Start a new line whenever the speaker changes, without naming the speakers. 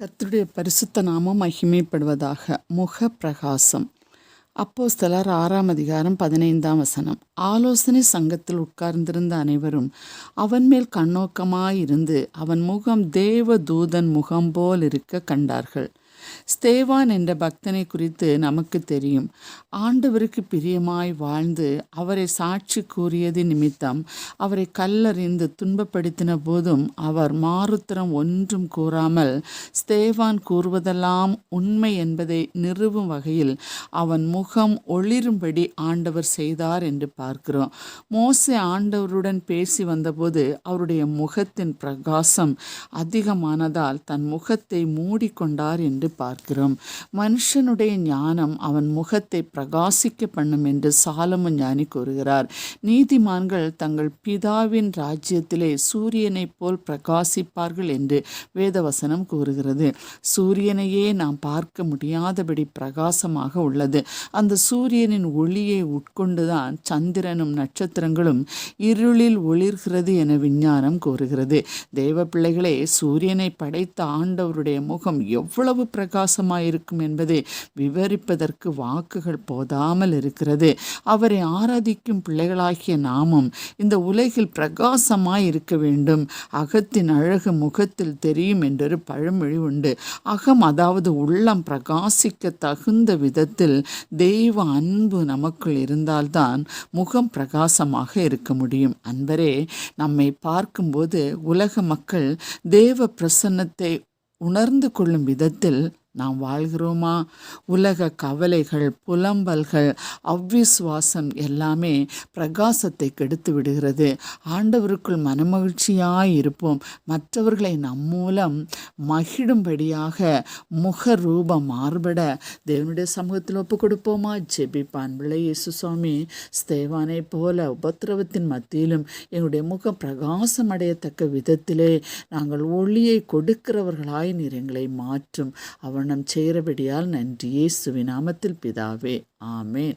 கர்த்தருடைய பரிசுத்த நாமம் மகிமைப்படுவதாக முக பிரகாசம் அப்போஸ்தலர் ஆறாம் அதிகாரம் பதினைந்தாம் வசனம். ஆலோசனை சங்கத்தில் உட்கார்ந்திருந்த அனைவரும் அவன் மேல் கண்ணோக்கமாயிருந்து அவன் முகம் தேவ தூதன் முகம் போல் இருக்க கண்டார்கள். ஸ்தேவான் என்ற பக்தனை குறித்து நமக்கு தெரியும். ஆண்டவருக்கு பிரியமாய் வாழ்ந்து அவரை சாட்சி கூறியது நிமித்தம் அவரை கல்லறிந்து துன்பப்படுத்தின போதும் அவர் மாறுத்திரம் ஒன்றும் கூறாமல் ஸ்தேவான் கூறுவதெல்லாம் உண்மை என்பதை நிறுவும் வகையில் அவன் முகம் ஒளிரும்படி ஆண்டவர் செய்தார் என்று பார்க்கிறோம். மோசே ஆண்டவருடன் பேசி வந்தபோது அவருடைய முகத்தின் பிரகாசம் அதிகமானதால் தன் முகத்தை மூடிக்கொண்டார் என்று பார்க்கிறோம். மனுஷனுடைய ஞானம் அவன் முகத்தை பிரகாசிக்க பண்ணும் என்று சாலமன் ஞானி கூறுகிறார். நீதிமான்கள் தங்கள் பிதாவின் ராஜ்யத்திலே சூரியனைப் போல் பிரகாசிப்பார்கள் என்று வேதவசனம் கூறுகிறது. சூரியனையே நாம் பார்க்க முடியாதபடி பிரகாசமாக உள்ளது. அந்த சூரியனின் ஒளியை உட்கொண்டுதான் சந்திரனும் நட்சத்திரங்களும் இருளில் ஒளிர்கிறது என விஞ்ஞானம் கூறுகிறது. தேவ பிள்ளைகளே சூரியனை படைத்த ஆண்டவருடைய முகம் எவ்வளவு பிரகாசமாயிருக்கும் என்பதை விவரிப்பதற்கு வாக்குகள் போதாமல் இருக்கிறது. அவரை ஆராதிக்கும் பிள்ளைகளாகிய நாமும் இந்த உலகில் பிரகாசமாய் இருக்க வேண்டும். அகத்தின் அழகு முகத்தில் தெரியும் என்றொரு பழமொழி உண்டு. அகம் அதாவது உள்ளம் பிரகாசிக்க தகுந்த விதத்தில் தெய்வ அன்பு நமக்குள் இருந்தால்தான் முகம் பிரகாசமாக இருக்க முடியும். அன்பரே நம்மை பார்க்கும்போது உலக மக்கள் தேவ பிரசன்னத்தை உணர்ந்து கொள்ளும் விதத்தில் நாம் வாழ்கிறோமா? உலக கவலைகள் புலம்பல்கள் அவ்விசுவாசம் எல்லாமே பிரகாசத்தை கெடுத்து விடுகிறது. ஆண்டவருக்குள் மனமகிழ்ச்சியாய் இருப்போம். மற்றவர்களை நம் மூலம் மகிழும்படியாக முக ரூபம் மாறுபட தேவனுடைய சமூகத்தில் ஒப்பு கொடுப்போமா ஜெபிப்பான் பிள்ளை இயேசு சுவாமி ஸ்தேவானை போல உபத்திரவத்தின் மத்தியிலும் எங்களுடைய முகம் பிரகாசம் அடையத்தக்க விதத்திலே நாங்கள் ஒளியை கொடுக்கிறவர்களாய் நீர் எங்களை மாற்றும். அவன் மரணம் சேரபடியால் நன்றி. இயேசுவின் நாமத்தில் பிதாவே. ஆமேன்.